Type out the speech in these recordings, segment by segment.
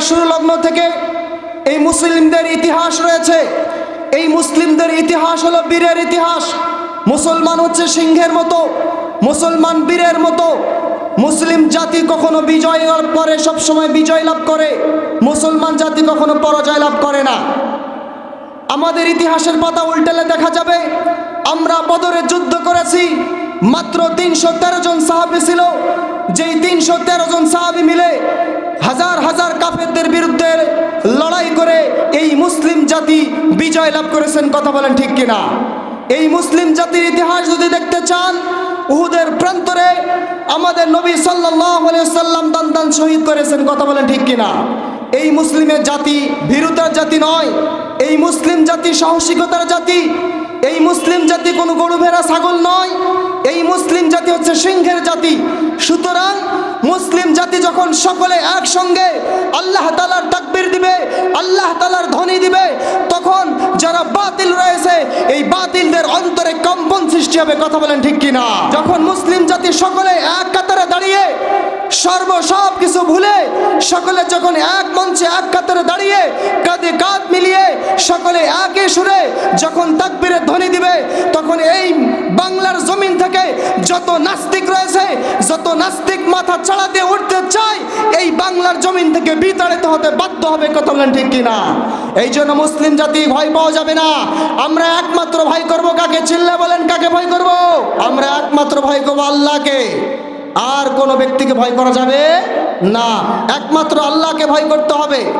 শুরু লগ্ন থেকে এই মুসলিমদের ইতিহাস রয়েছে। এই মুসলিমদের ইতিহাস হলো বীরের ইতিহাস। মুসলমান হচ্ছে সিংহের মতো, মুসলমান বীরের মতো। মুসলিম জাতি কখনো বিজয় লাভ করে, সবসময় বিজয় লাভ করে। মুসলমান জাতি কখনো পরাজয় লাভ করে না। আমাদের ইতিহাসের পাতা উল্টেলে দেখা যাবে, আমরা বদরে যুদ্ধ করেছি, মাত্র তিনশো তেরো জন সাহাবি ছিল। যেই তিনশো তেরো জন সাহাবি মিলে হাজার হাজার কাফেরদের বিরুদ্ধে লড়াই করে এই মুসলিম জাতি বিজয় লাভ করেছেন, কথা বলেন ঠিক কিনা? এই মুসলিম জাতির ইতিহাস যদি দেখতে চান, উহুদের প্রান্তরে আমাদের নবী সাল্লাম দান দান শহীদ করেছেন, কথা বলেন ঠিক কিনা? এই মুসলিমের জাতি ভীরুতার জাতি নয়, এই মুসলিম জাতি সাহসিকতার জাতি, এই মুসলিম জাতি কোনো গরু ভেড়া ছাগল নয়, এই মুসলিম জাতি হচ্ছে সিংহের জাতি। সুতরাং মুসলিম যখন সকলে একসঙ্গে আল্লাহ তালার তাকবির দিবে, আল্লাহ তালার ধ্বনি দিবে, তখন যারা বাতিল রয়েছে, এই বাতিলদের অন্তরে কম্পন সৃষ্টি হবে, কথা বলেন ঠিক কিনা? যখন মুসলিম জাতি সকলে এক কাতারে দাঁড়িয়ে সর্ব সব কিছু ভুলে সকলে যখন এক মঞ্চে, এক কাতারে দাঁড়িয়ে কাঁধে কাঁধ মিলিয়ে সকলে একই সুরে যখন তাকবীরের ধ্বনি দিবে, তখন এই বাংলার জমিন থেকে যত নাস্তিক রয়েছে, যত নাস্তিক মাথা চাড়া দিয়ে উঠতে চায়, এই বাংলার জমিন থেকে বিতাড়িত হতে বাধ্য হবে কথা বলেন ঠিক কিনা? এই জন্য মুসলিম জাতি ভয় পাওয়া যাবে না। আমরা একমাত্র ভয় করব কাকে? চিল্লা বলেন কাকে ভয় করব? আমরা একমাত্র ভয় করব আল্লাহকে। আর কোনো ব্যক্তিকে ভয় করা যাবে না। একমাত্র আল্লাহকে ভয় করতে হবে।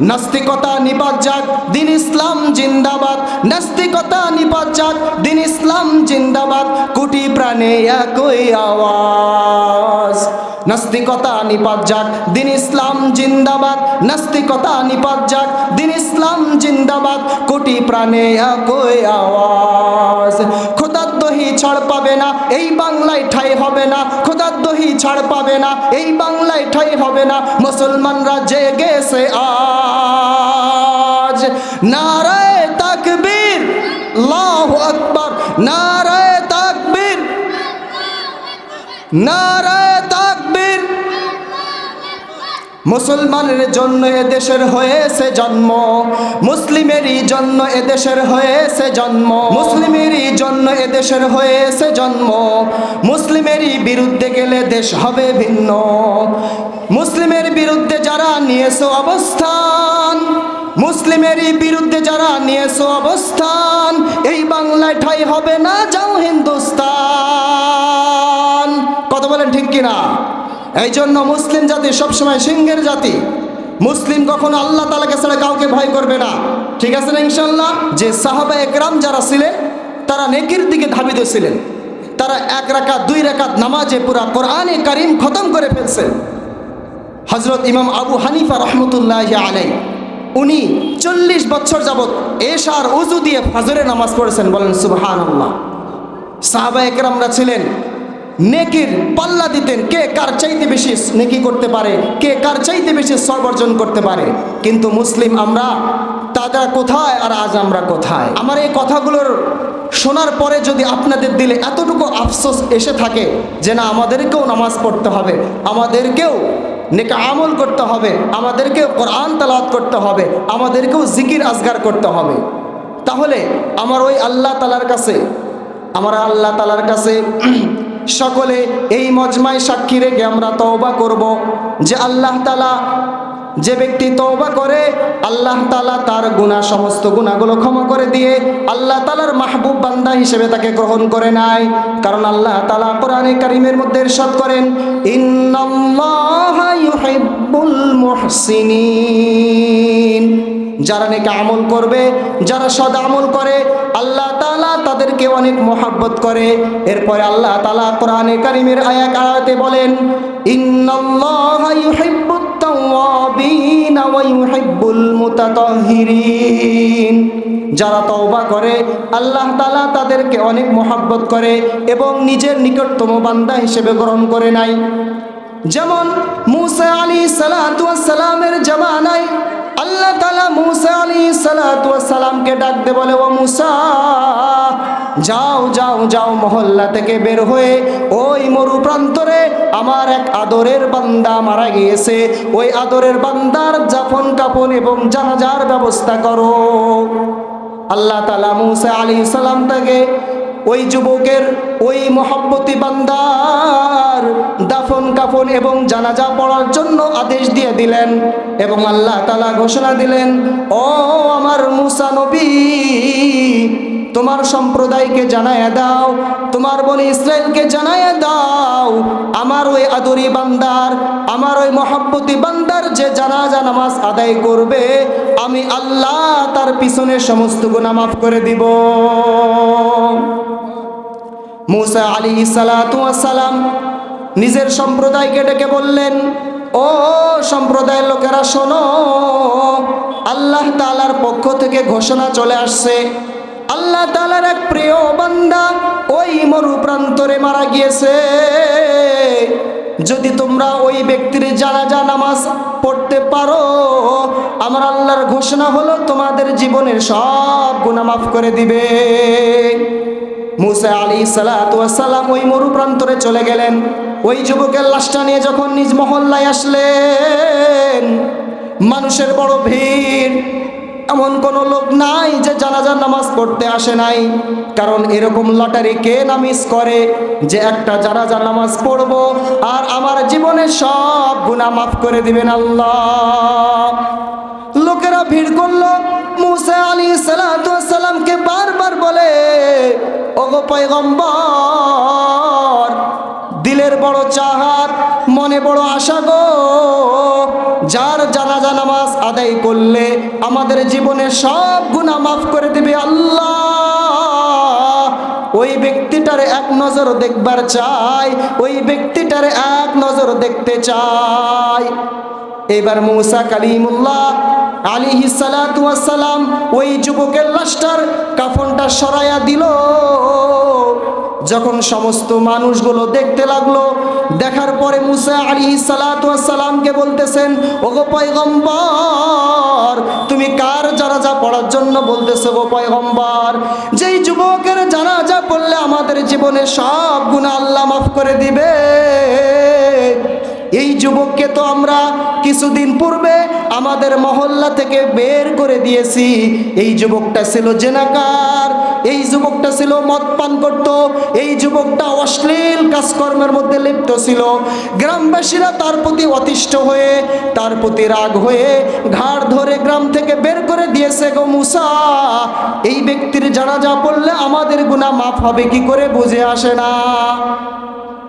নাস্তিকতা নিপাত যাক দিন ইসলাম জিন্দাবাদ। নাস্তিকতা নিপাত যাক দিন ইসলাম জিন্দাবাদ। কোটি প্রাণে একই আওয়াজ। নাস্তিকতা নিপাত যাক দিন ইসলাম জিন্দাবাদ। নাস্তিকতা নিপাত যাক দিন ইসলাম জিন্দাবাদ। কোটি প্রাণে একই আওয়াজ। দহি ছাড় পাবে না, এই বাংলায় ঠাই হবে না, খোদার দহি ছাড় পাবে না, এই বাংলায় ঠাই হবে না, মুসলমানরা জেগেছে আজ। নারায় তাকবীর, আল্লাহু আকবার, নারায় তাকবীর নারায় তাকবীর। মুসলমানের জন্য এদেশের হয়েছে জন্ম, মুসলিমেরই জন্য এদেশের হয়েছে জন্ম মুসলিমেরই জন্য এদেশের হয়েছে জন্ম। মুসলিমেরই বিরুদ্ধে গেলে দেশ হবে ভিন্ন। মুসলিমের বিরুদ্ধে যারা নিয়েছে অবস্থান, মুসলিমেরই বিরুদ্ধে যারা নিয়েছে অবস্থান, এই বাংলায় ঠাই হবে না, যাও হিন্দুস্তান। কথা বলেন ঠিক কিনা? এই জন্য মুসলিম জাতি সবসময় সিংহের জাতি। মুসলিম কখনো আল্লাহ তালাকে ছাড়া কাউকে ভয় করবে না। ঠিক আছে না ইনশাল্লাহ যে সাহাবা একরাম যারা ছিলেন তারা নেকির দিকে ধাবিত ছিলেন। তারা এক রাকাত, দুই রাকাত নামাজে পুরা কোরআনে কারিম খতম করে ফেলছেন। হজরত ইমাম আবু হানিফা রহমতুল্লাহ আলাই উনি চল্লিশ বছর যাবৎ এশার উজু দিয়ে ফজরের নামাজ পড়েছেন, বলেন সুবহান আল্লাহ সাহাবা একরামরা ছিলেন, নেকির পাল্লা দিতেন, কে কার চাইতে বেশি নেকি করতে পারে, কে কার চাইতে বেশি সর্বর্জন করতে পারে। কিন্তু মুসলিম আমরা তারা কোথায় আর আজ আমরা কোথায়? আমার এই কথাগুলোর শোনার পরে যদি আপনাদের দিলে এতটুকু আফসোস এসে থাকে যে না, আমাদেরকেও নামাজ পড়তে হবে, আমাদেরকেও নেকা আমল করতে হবে, আমাদেরকেও কোরআন তালাত করতে হবে, আমাদেরকেও জিকির আজগার করতে হবে, তাহলে আমার ওই আল্লাহ তালার কাছে, আমার আল্লাহ তালার কাছে সকলে এই মজমায় সাক্ষী রেখে আমরা তওবা করব যে আল্লাহ তালা যে ব্যক্তি তওবা করে, আল্লাহ তালা তার গুণা সমস্ত গুণাগুলো ক্ষমা করে দিয়ে আল্লাহ তালার মাহবুব বান্দা হিসেবে তাকে গ্রহণ করে নাই। কারণ আল্লাহ তালা কোরআনে কারিমের মধ্যে ইরশাদ করেন, ইন্নাল্লাহা ইউহিব্বুল মুহসিনিন। যারা নাকি আমল করবে, যারা সদ আমল করে, আল্লাহ তালা তাদেরকে অনেক মহাব্বত করে। এরপরে আল্লাহ তালা কোরআনে কারিমের আয়াত আয়াতে বলেন, ইন্নাল্লাহা ইউহিব্বুত যারা তওবা করে, আল্লাহ তালা তাদেরকে অনেক মহাব্বত করে এবং নিজের নিকটতম বান্দা হিসেবে গ্রহণ করে নাই। যেমন মুসা আলী সালামের জামানায় আল্লাহ তালা মুসা আলী সালামকে ডাকতে বলে, ও মুসা, যাও যাও যাও মহল্লা থেকে বের হয়ে ওই মরু প্রান্তরে আমার এক আদরের বান্দা মারা গিয়েছে। ওই আদরের বান্দার জাফন কাপন এবং জানাজার ব্যবস্থা করো। আল্লাহ তালা মুসা আলী সালাম তাকে ওই যুবকের ওই মহব্বতী বান্দার দাফন কাফন এবং জানাজা পড়ার জন্য আদেশ দিয়ে দিলেন এবং আল্লাহ তালা ঘোষণা দিলেন, ও আমার মুসা নবী, তোমার সম্প্রদায়কে জানায় দাও, তোমার বনি ইসরায়েলকে জানায় দাও, আমার ওই আদরি বান্দার, আমার ওই মহব্বতী বান্দার যে জানাজা নামাজ আদায় করবে, আমি আল্লাহ তার পিছনে সমস্ত গুণা মাফ করে দিব। মুসা আলী সালাম নিজের সম্প্রদায়কে ডেকে বললেন, ও সম্প্রদায়ের লোকেরা, শোনো, আল্লাহ তালার পক্ষ থেকে ঘোষণা চলে আসছে। আল্লাহ তালার এক প্রিয় বান্দা ওই মরু প্রান্তরে মারা গিয়েছে। যদি তোমরা ওই ব্যক্তির জানাজা, নামাজ পড়তে পারো, আমার আল্লাহর ঘোষণা হলো, তোমাদের জীবনের সব গুণা মাফ করে দিবে। মুসা আলী সালাম ওই মরু প্রান্তরে চলে গেলেন। ওই যুবকের লাশটা নিয়ে যখন নিজ মহল্লায় আসলেন, মানুষের বড় ভিড়। এমন কোন লোক নাই যে জানাজার নামাজ পড়তে আসে নাই। কারণ এরকম লটারি কে নামিজ করে যে একটা জানাজার নামাজ পড়ব আর আমার জীবনে সব গুণা মাফ করে দিবেন আল্লাহ। লোকেরা ভিড় করল, মুসা আলী সালামকে বারবার বলে ওগো পয়গম্বর, দিলের বড় চাহাত, মনে বড় আশা গো। যার জানাজা নামাজ আদায় করলে আমাদের জীবনে সব গুণা মাফ করে দেবে আল্লাহ। ওই ব্যক্তিটার এক নজর দেখবার চাই, ওই ব্যক্তিটার এক নজর দেখতে চাই। এবার মৌসা কালিমুল্লাহ আলী সালাম ওই যুবকের লাশটার কাফনটা সরাইয়া দিল। যখন সমস্ত মানুষগুলো দেখতে লাগল, দেখার পরে মুসা আলী সালাতামকে বলতেছেন, ওগো পয়গম্বর, তুমি কার জানাজা পড়ার জন্য বলতেছো গো পয়গম্বর? যেই যুবকের জানাজা পড়লে আমাদের জীবনে সব গুণ আল্লাহ মাফ করে দিবে। এই যুবককে তো আমরা কিছুদিন পূর্বে আমাদের মহল্লা থেকে বের করে দিয়েছি। এই যুবকটা ছিল জেনাকার, এই যুবকটা ছিল মদ পান করত এই যুবকটা অশ্লীল কাজকর্মের মধ্যে লিপ্ত ছিল। গ্রামবাসীরা তার প্রতি অতিষ্ঠ হয়ে, তার প্রতি রাগ হয়ে ঘাড় ধরে গ্রাম থেকে বের করে দিয়েছে গো মুসা। এই ব্যক্তির জানাজা পড়লে আমাদের গুণা মাফ হবে, কি করে বুঝে আসে না?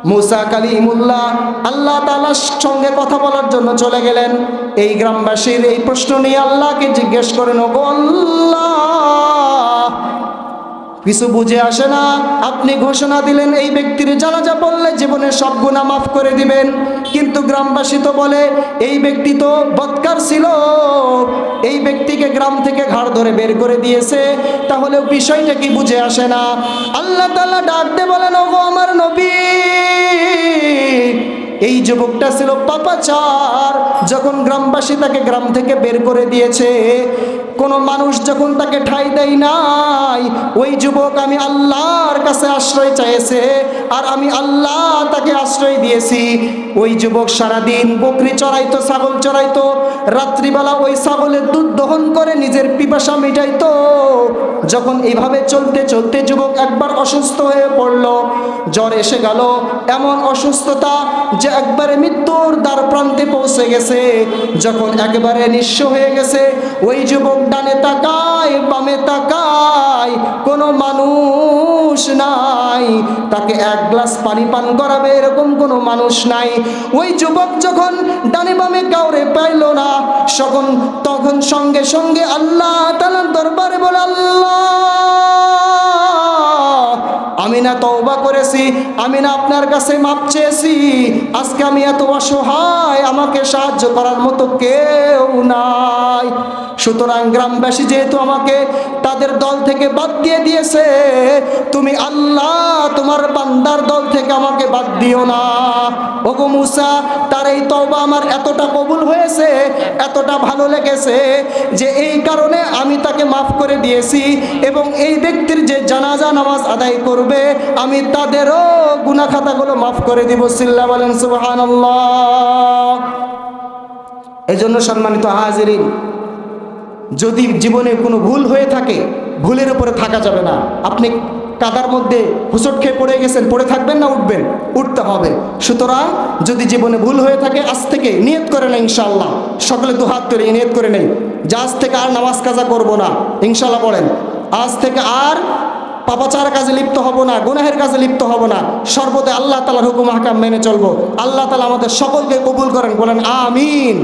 মুসা কালিমুল্লাহ, আল্লাহ তালার সঙ্গে কথা বলার জন্য চলে গেলেন। এই গ্রামবাসীর এই প্রশ্ন নিয়ে আল্লাহকে জিজ্ঞেস করেন ও আল্লাহ কিছু বুঝে আসে না। আপনি ঘোষণা দিলেন, এই ব্যক্তির জানাজা বললে জীবনের সব গুণা মাফ করে দিবেন। কিন্তু গ্রামবাসী তো বলে, এই ব্যক্তি তো বৎকার ছিল। এই ব্যক্তিকে গ্রাম থেকে ঘাড় ধরে বের করে দিয়েছে। তাহলে বিষয়টা কি বুঝে আসে না? আল্লাহ তাল্লাহ ডাকতে বলেন, ওগো আমার নবী! এই যুবকটা ছিল পাপাচার। যখন গ্রামবাসী তাকে গ্রাম থেকে বের করে দিয়েছে কোনো মানুষ যখন তাকে ঠাই দেয় নাই, ওই যুবক আমি আল্লাহর কাছে আশ্রয় চাইছে আর আমি আল্লাহ তাকে আশ্রয় দিয়েছি। ওই যুবক সারাদিন বকরি চড়াইতো, ছাগল চড়াইতো, রাত্রিবেলা ওই ছাগলের দুধ দহন করে নিজের পিপাসা মিটাইতো। যখন এভাবে চলতে চলতে যুবক একবার অসুস্থ হয়ে পড়ল, জ্বর এসে গেল, এমন অসুস্থতা যে একবারে মৃত্যুর দ্বার প্রান্তে পৌঁছে গেছে। যখন একবারে নিঃস্ব হয়ে গেছে, ওই যুবক ডানে তাকায়, বামে তাকায়, কোনো মানুষ নাই। তাকে এক গ্লাস পানি পান করাবে এরকম কোনো মানুষ নাই। ওই যুবক যখন ডানে বামে কাউরে পাইল না তখন তখন সঙ্গে সঙ্গে আল্লাহ তালার দরবারে বলে, আল্লাহ, আমি না তওবা করেছি, আমি না আপনার কাছে মাপ চেয়েছি, আজকে আমি এত অসহায়, আমাকে সাহায্য করার মতো কেউ নাই। সুতরাং গ্রামবাসী যেহেতু আমাকে তাদের দল থেকে বাদ দিয়ে দিয়েছে, তুমি আল্লাহ তোমার বান্দার দল থেকে আমাকে বাদ দিও না। ওগো মুসা, তার এই তওবা আমার এতটা কবুল হয়েছে, এতটা ভালো লেগেছে, যে এই কারণে আমি তাকে মাফ করে দিয়েছি এবং এই ব্যক্তির যে জানাজা নামাজ আদায় করবে, আমি তাদেরও গুনা খাতাগুলো মাফ করে দিব। সিল্লা বলেন এই জন্য সম্মানিত হাজিরিন যদি জীবনে কোনো ভুল হয়ে থাকে, ভুলের উপরে থাকা যাবে না। আপনি কাদার মধ্যে হুসট খেয়ে পড়ে গেছেন, পড়ে থাকবেন না, উঠবেন, উঠতে হবে। সুতরাং যদি জীবনে ভুল হয়ে থাকে, আজ থেকে নিয়ত করে না ইনশাল্লাহ সকলে দুহাত করে নিয়ত করে নেই। যে আজ থেকে আর নামাজ কাজা করব না ইনশাল্লাহ বলেন, আজ থেকে আর পাপাচার কাজে লিপ্ত হব না, গুনাহের কাজে লিপ্ত হব না। সর্বদা আল্লাহ তালার হুকুম হাকাম মেনে চলবো। আল্লাহ তালা আমাদের সকলকে কবুল করেন, বলেন, আমিন।